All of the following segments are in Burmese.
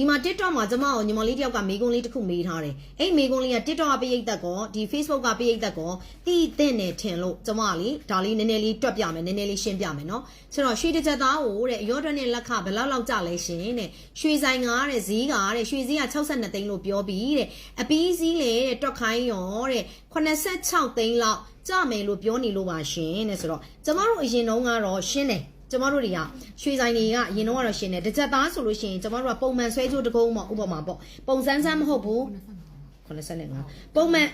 ဒီမှာ TikTok မှာကျမကိုညီမလေးတယောက်ကမေးခွန်းလေးတစ်ခုမေးထားတယ်အဲ့မေးခွန်းလေးက TikTok ကပိတ်သက်ကောဒီ Facebook ကပိတ်သက်ကောတီးတဲ့နဲ့ထင်လို့ကျမကလေဒါလေးနည်းနည်းလေးတွက်ပြမယ်နည်းနည်းလေးရှင်းပြမယ်နော်ဆိုတော့ရွှေတစ်ချက်သားကိုတဲ့အရောတွက်နဲ့လက်ခဘယ်လောက်လောက်ကြလဲရှင်တဲ့ရွှေဆိုင်ကတဲ့ဈေးကတဲ့ရွှေဈေးက62သိန်းလို့ပြောပြီးတဲ့အပီးစည်းလေတဲ့တွက်ခိုင်းရောတဲ့86သိန်းလောက်ကြမယ်လို့ပြောနေလို့ပါရှင်တဲ့ဆိုတော့ကျမတို့အရင်တုန်းကတော့ရှင်းတယ် ကျမတို့တွေကရွှေဆိုင်တွေကအရင်တော့ကတော့ရှင်တယ်တစ်ချက်သားဆိုလို့ရှိရင်ကျမတို့ကပုံမှန်ဆွဲကြိုးတစ်ကုန်းပေါ့ဥပမာပေါ့ပုံစမ်းစမ်းမဟုတ်ဘူး85ပုံမှန်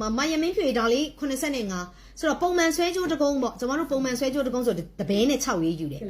မမယမင်းဖြေဒါလေး85ဆိုတော့ပုံမှန်ဆွဲကြိုးတစ်ကုန်းပေါ့ကျမတို့ပုံမှန်ဆွဲကြိုးတစ်ကုန်းဆိုတပင်းနဲ့6ရေးယူတယ်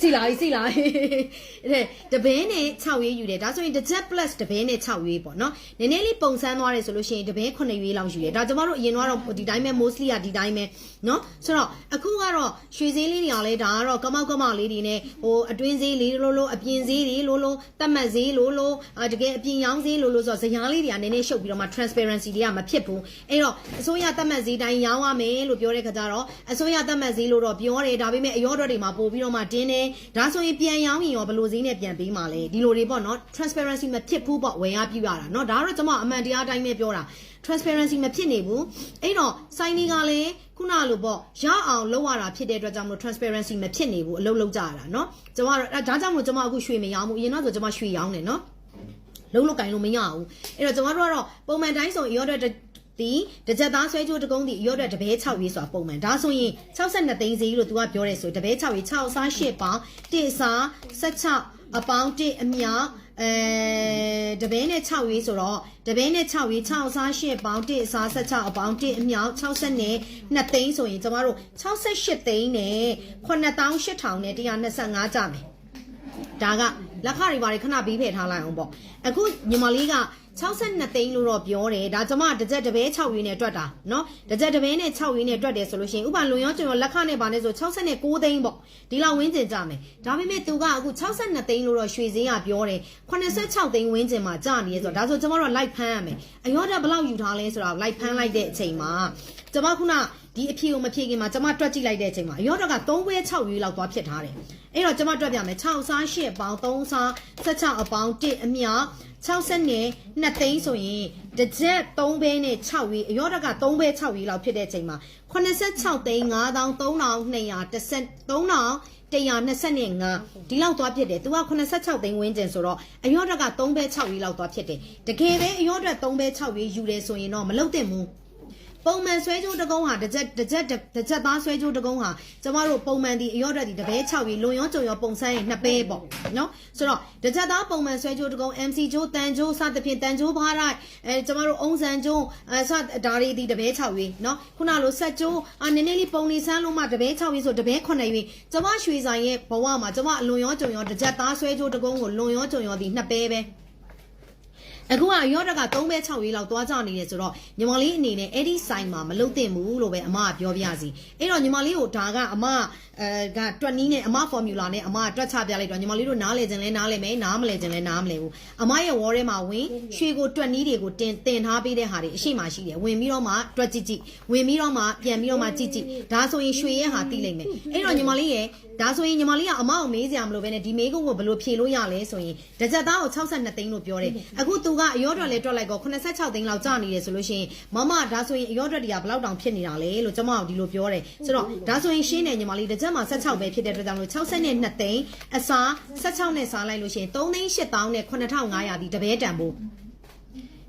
စီလာစီလာအဲ့တပင်းနဲ့6ရေးယူတယ်ဒါဆိုရင်တစ်ချက် plus တပင်းနဲ့6ရေးပေါ့နော်နည်းနည်းလေးပုံစမ်းသွားတယ်ဆိုလို့ရှိရင်တပင်း9ရေးလောက်ယူတယ်ဒါကျမတို့အရင်ကတော့ဒီတိုင်းပဲ mostly ကဒီတိုင်းပဲနော်ဆိုတော့အခုကတော့ရွှေဈေးလေးတွေကလည်းဒါကတော့ကမောက်ကမောက်လေးတွေနဲ့ဟိုအတွင်းဈေးလေးလို့လို့အပြင်ဈေးတွေလို့လို့တတ်မှတ်ဈေးလို့လို့အာတကယ်အပြင်ရောင်းဈေးလို့လို့ဆိုတော့ဇယားလေးတွေကနည်းနည်းရှုပ်ပြီးတော့မှ transparency တွေကမဖြစ်ဘူးအဲ့တော့အစိုးရတတ်မှတ်ဈေးတိုင်းရောင်းရမယ်လို့ပြောတဲ့ခါကျတော့အစိုးရတတ်မှတ်ဈေးလို့တော့ပြောတယ်ဒါပေမဲ့အရောတော်တွေမှာပို့ပြီးတော့မှတင်းတယ်ဒါဆိုရင်ပြန်ရောင်းရင်ရောဘယ်လိုဈေးနဲ့ပြန်ပေးမှာလဲဒီလိုတွေပေါ့နော် transparency မဖြစ်ဘူးပေါ့ဝယ်ရပြရတာเนาะဒါကတော့ကျွန်မအမှန်တရားအတိုင်းပဲပြောတာ transparency မဖြစ်နေဘူးအဲ့တော့စိုင်းတွေကလည်းခုနလိုပေါ့ရအောင်လုပ်ရတာဖြစ်တဲ့အတွက်ကြောင့်မလို့ transparency မဖြစ်နေဘူးအလုပ်လုပ်ကြရတာเนาะကျွန်မတို့အဲဒါကြောင့်မလို့ကျွန်မအခုရွှေမရောင်းဘူးအရင်တော့ဆိုကျွန်မရွှေရောင်းတယ်เนาะလုံးလုံးကင်လို့မရဘူးအဲ့တော့ကျွန်တော်တို့ကတော့ပုံမှန်တိုင်းဆိုရောတဲ့ ဒီတကြက်သားဆွဲကြိုးတကုန်းဒီရောတဲ့တပဲ6ရေးဆိုတာပုံမှန်ဒါဆိုရင်62သိန်းစီလို့ तू ကပြောတယ်ဆိုတပဲ6ရေး6စား8ပေါင်1စား16အပေါင်း1အမြောက်အဲတပဲနဲ့6ရေးဆိုတော့တပဲနဲ့6ရေး6စား8ပေါင်1စား16အပေါင်း1အမြောက်60နဲ့2သိန်းဆိုရင်ကျမတို့68သိန်းနဲ့9800နဲ့125ကြမယ် ဒါကလက်ခတွေဘာတွေခဏပြီးဖယ်ထားလိုက်အောင်ပေါ့အခုညီမလေးက62သိန်းလို့တော့ပြောတယ်ဒါကျမတစ်ကြက်တစ်ပဲ6ရင်းနဲ့တွက်တာเนาะတစ်ကြက်တစ်ပဲနဲ့6ရင်းနဲ့တွက်တယ်ဆိုလို့ရှိရင်ဥပမာလွန်ရောကျွန်တော်လက်ခနဲ့ပါနေဆို69သိန်းပေါ့ဒီလောက်ဝင်းကျင်ကြမယ်ဒါပေမဲ့သူကအခု62သိန်းလို့တော့ရွှေစင်းကပြောတယ်86သိန်းဝင်းကျင်မှာကြနေရဆိုတော့ဒါဆိုကျမတို့လိုက်ဖမ်းရမယ်အရောတက်ဘယ်လောက်ယူထားလဲဆိုတော့လိုက်ဖမ်းလိုက်တဲ့အချိန်မှာကျမခုန ဒီအဖြေကိုမဖြေခင်မှာကျမတွက်ကြည့်လိုက်တဲ့အချိန်မှာအရောတက်က3ပွဲ6ရွေးလောက်သွားဖြစ်ထားတယ်အဲ့တော့ကျမတွက်ပြမယ်6စား8ပေါင်း3စား16အပေါင်း1အမြောက်60နဲ့2သိန်းဆိုရင်တစ်ကြက်3ဘဲနဲ့6ရွေးအရောတက်က3ဘဲ6ရွေးလောက်ဖြစ်တဲ့အချိန်မှာ86သိန်း9230 125ဒီလောက်သွားဖြစ်တယ်။ तू က86သိန်းဝန်းကျင်ဆိုတော့အရော့တက်က3ဘဲ6ရေးလောက်သွားဖြစ်တယ်။တကယ်ပဲအရော့တက်3ဘဲ6ရေးယူတယ်ဆိုရင်တော့မလုတ်တင်ဘူး။ ပုံမှန်ဆွဲကြိုးတကုံးဟာတစ်ချက်တစ်ချက်တစ်ချက်သားဆွဲကြိုးတကုံးဟာကျမတို့ပုံမှန်ဒီအရော့တက်ဒီတပဲ6ရေးလွန်ရောကြုံရောပုံစံရင်နှစ်ပဲပေါ့နော်ဆိုတော့တစ်ချက်သားပုံမှန်ဆွဲကြိုးတကုံး MC ကြိုးတန်ကြိုးစသဖြင့်တန်ကြိုးဘားလိုက်အဲကျမတို့အုံစံကြိုးအဲစဒါတွေဒီတပဲ6ရေးနော်ခုနလိုဆက်ကြိုးအာနည်းနည်းလေးပုံနေဆန်းလို့မှတပဲ6ရေးဆိုတပဲ9ရေးကျမရွှေဆိုင်ရဲ့ဘဝမှာကျမအလွန်ရောကြုံရောတစ်ချက်သားဆွဲကြိုးတကုံးကိုလွန်ရောကြုံရောဒီနှစ်ပဲပဲ အခုကရော့တက်က3ပဲ6ရေးလောက်သွားကြနေတယ်ဆိုတော့ညီမလေးအနေနဲ့အဲ့ဒီဆိုင်မှာမလုတ်တင်ဘူးလို့ပဲအမကပြောပြစီအဲ့တော့ညီမလေးကိုဒါကအမအဲကတွက်နီးနဲ့အမ formula နဲ့အမကတွက်ချပြလိုက်တော့ညီမလေးတို့နားလေခြင်းလဲနားလေမယ်နားမလဲခြင်းလဲနားမလဲဘူးအမရဲ့ wall ထဲမှာဝင်ရွှေကိုတွက်နီးတွေကိုတင်တင်ထားပေးတဲ့ဟာတွေအရှိမှရှိတယ်ဝင်ပြီးတော့မှတွက်ကြည့်ကြည့်ဝင်ပြီးတော့မှပြန်ပြီးတော့မှကြည့်ကြည့်ဒါဆိုရင်ရွှေရဲ့ဟာသိလိမ့်မယ်အဲ့တော့ညီမလေးရဲ့ဒါဆိုရင်ညီမလေးကအမကိုမေးစရာမလိုပဲနဲ့ဒီမေးခွန်းကိုဘယ်လိုဖြေလို့ရလဲဆိုရင်တစ်ချက်သားကို62သိန်းလို့ပြောတယ်အခုသူကအရောတွက်လဲတွက်လိုက်ကော86သိန်းလောက်ကျနေတယ်ဆိုလို့ရှိရင်မမဒါဆိုရင်အရောတွက်တွေကဘယ်လောက်တောင်ဖြစ်နေတာလဲလို့ကျွန်မကဒီလိုပြောတယ်ဆိုတော့ဒါဆိုရင်ရှင်းတယ်ညီမလေးတစ်ချက်မှာ16ပဲဖြစ်တဲ့အတွက်ကြောင့်လို့60နဲ့2သိန်းအစား16နဲ့စားလိုက်လို့ရှိရင်3သိန်း8000နဲ့9500ဒီတပဲတန်ဖို့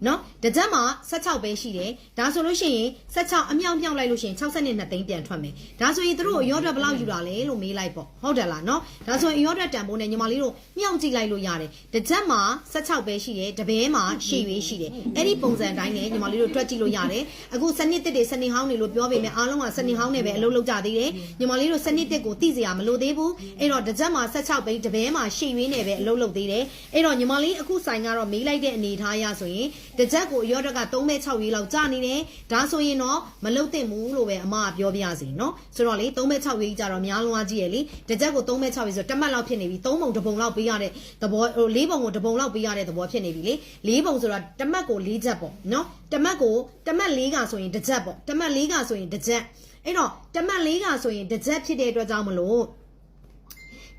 နော် တကြက်မှာ16ပဲရှိတယ်ဒါဆိုလို့ရှိရင်16အမြောက်မြောက်လိုက်လို့ရှိရင်62သိန်းပြန်ထွက်မယ်ဒါဆိုရင်တို့ရော့တက်ဘယ်လောက်ယူတာလဲလို့မေးလိုက်ပေါ့ဟုတ်တယ်လားနော်ဒါဆိုရင်ရော့တက်တန်ဖိုးနဲ့ညီမလေးတို့မြောက်ကြည့်လိုက်လို့ရတယ်တကြက်မှာ16ပဲရှိတယ်တပဲမှာရှေ့ရွေးရှိတယ်အဲ့ဒီပုံစံတိုင်းနဲ့ညီမလေးတို့တွက်ကြည့်လို့ရတယ်အခုစနစ်တစ်တွေစနစ်ဟောင်းတွေလို့ပြောပေမဲ့အားလုံးကစနစ်ဟောင်းနဲ့ပဲအလုပ်လုပ်ကြသေးတယ်ညီမလေးတို့စနစ်တစ်ကိုသိစရာမလိုသေးဘူးအဲ့တော့တကြက်မှာ16ပဲတပဲမှာရှေ့ရွေးနဲ့ပဲအလုပ်လုပ်သေးတယ်အဲ့တော့ညီမလေးအခုဆိုင်ကတော့မေးလိုက်တဲ့အနေထားရဆိုရင်တကြက်ကိုရော့တက်က3မဲ6ရေးလောက်ကြာနေတယ်ဒါဆိုရင်တော့မလုတ်သင့်ဘူးလို့ပဲအမကပြောပြရစီနော်ဆိုတော့လေ3မဲ6ရေးကြတော့များလွန်အားကြီးရလေတကြက်ကို3မဲ6ရေးဆိုတက်မှတ်လောက်ဖြစ်နေပြီ3ပုံတစ်ပုံလောက်ပေးရတဲ့သဘောဟို4ပုံကိုတစ်ပုံလောက်ပေးရတဲ့သဘောဖြစ်နေပြီလေ4ပုံဆိုတော့တက်မှတ်ကို4ချက်ပေါ့နော်တက်မှတ်ကိုတက်မှတ်4ကဆိုရင်တစ်ချက်ပေါ့တက်မှတ်4ကဆိုရင်တစ်ချက်အဲ့တော့တက်မှတ်4ကဆိုရင်တစ်ချက်ဖြစ်တဲ့အတွက်ကြောင့်မလို့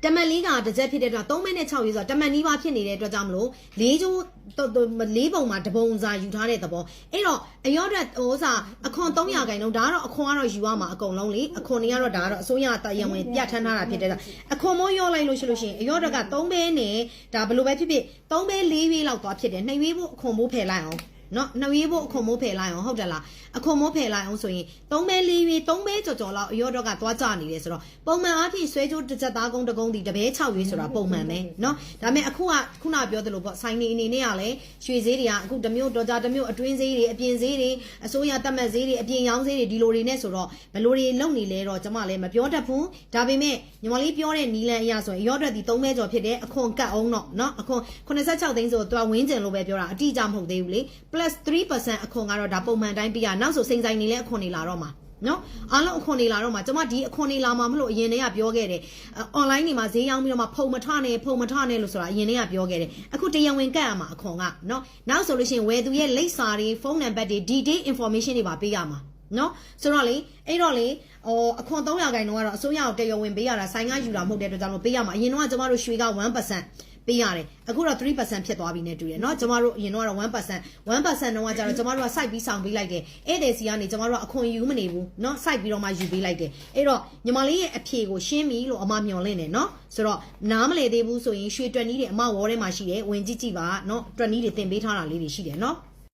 တတမန်လေးကတစ်ချက်ဖြစ်တဲ့အတွက်3မိနစ်6ရေးဆိုတာတမန်နီးပါးဖြစ်နေတဲ့အတွက်ကြောင့်မလို့လေးကျိုးတော့တော့လေးပုံမှာတပုံစာယူထားတဲ့သဘောအဲ့တော့အရော့တဲ့ဟိုဥစားအခွန်300ခိုင်နှုန်းဒါကတော့အခွန်ကတော့ယူရမှာအကုန်လုံးလေအခွန်တွေကတော့ဒါကတော့အစိုးရတရဝင်ပြဋ္ဌာန်းထားတာဖြစ်တဲ့အတွက်အခွန်မိုးရောလိုက်လို့ရှိလို့ရှိရင်အရော့တက်က3ဘဲနဲ့ဒါဘယ်လိုပဲဖြစ်ဖြစ်3ဘဲ4ရွေးလောက်သွားဖြစ်တယ်2ရွေးဖို့အခွန်မိုးဖယ်လိုက်အောင် နော်နှွေးဖို့အခွန်မိုးဖယ်လိုက်အောင်ဟုတ်တယ်လားအခွန်မိုးဖယ်လိုက်အောင်ဆိုရင်၃ဘဲ၄ရွေး၃ဘဲကြော်ကြော်လောက်အရော့တော့ကသွားကြနေတယ်ဆိုတော့ပုံမှန်အားဖြင့်ဆွဲကြိုးတစ်ချက်သားကုန်းတစ်ကုန်းဒီတပဲ6ရွေးဆိုတာပုံမှန်ပဲနော်ဒါပေမဲ့အခုကခုနပြောသလိုပေါ့ဆိုင်နေအနေနဲ့ကလည်းရွှေဈေးတွေကအခုတစ်မျိုးတော့ကြတစ်မျိုးအတွင်းဈေးတွေအပြင်ဈေးတွေအစိုးရတတ်မှတ်ဈေးတွေအပြင်ရောင်းဈေးတွေဒီလိုတွေနဲ့ဆိုတော့ဘယ်လိုတွေလုံနေလဲတော့ကျမလည်းမပြောတတ်ဘူးဒါပေမဲ့ညီမလေးပြောတဲ့နီလန်အရာဆိုရင်အရော့တော့ဒီ၃ဘဲကြော်ဖြစ်တယ်အခွန်ကတ်အောင်တော့နော်အခွန်86သိန်းဆိုတော့သူကဝင်းကျင်လို့ပဲပြောတာအတိအကျမဟုတ်သေးဘူးလေ plus 3%အခွန်ကတော့ဒါပုံမှန်တိုင်းပြရနောက်ဆိုစိန်ဆိုင်နေလဲအခွန်နေလာတော့မှာနော်အားလုံးအခွန်နေလာတော့မှာကျွန်မဒီအခွန်နေလာမှာမလို့အရင်တည်းကပြောခဲ့တယ်အွန်လိုင်းနေမှာဈေးရောင်းပြီးတော့မှဖုံမထနဲ့ဖုံမထနဲ့လို့ဆိုတာအရင်တည်းကပြောခဲ့တယ်အခုတရားဝင်ကတ်ရမှာအခွန်ကနော်နောက်ဆိုလို့ရှိရင်ဝယ်သူရဲ့လိပ်စာတွေဖုန်းနံပါတ်တွေ detail information တွေပါပေးရမှာ နော်ဆိုတော့လေအဲ့တော့လေဟိုအခွန်300ခိုင်တော့ကတော့အစိုးရကိုတရားဝင်ပေးရတာဆိုင်ကယူတာမဟုတ်တဲ့အတွက်ကြောင့်လို့ပေးရမှာအရင်တော့ကကျမတို့ရွှေက1%ပေးရတယ်အခုတော့3%ဖြစ်သွားပြီနဲ့တူတယ်เนาะကျမတို့အရင်တော့1% 1%တော့ကကြတော့ကျမတို့က site ပြီးဆောင်ပေးလိုက်တယ်ဧည့်သည်စီကနေကျမတို့ကအခွန်ယူမနေဘူးเนาะ site ပြီးတော့မှယူပေးလိုက်တယ်အဲ့တော့ညီမလေးရဲ့အဖြေကိုရှင်းပြီလို့အမမျှော်လင့်တယ်เนาะဆိုတော့နားမလည်သေးဘူးဆိုရင်ရွှေတွက်နီးတွေအမဝေါ်ထဲမှာရှိတယ်ဝင်ကြည့်ကြည့်ပါเนาะတွက်နီးတွေတင်ပေးထားတာလေးတွေရှိတယ်เนาะ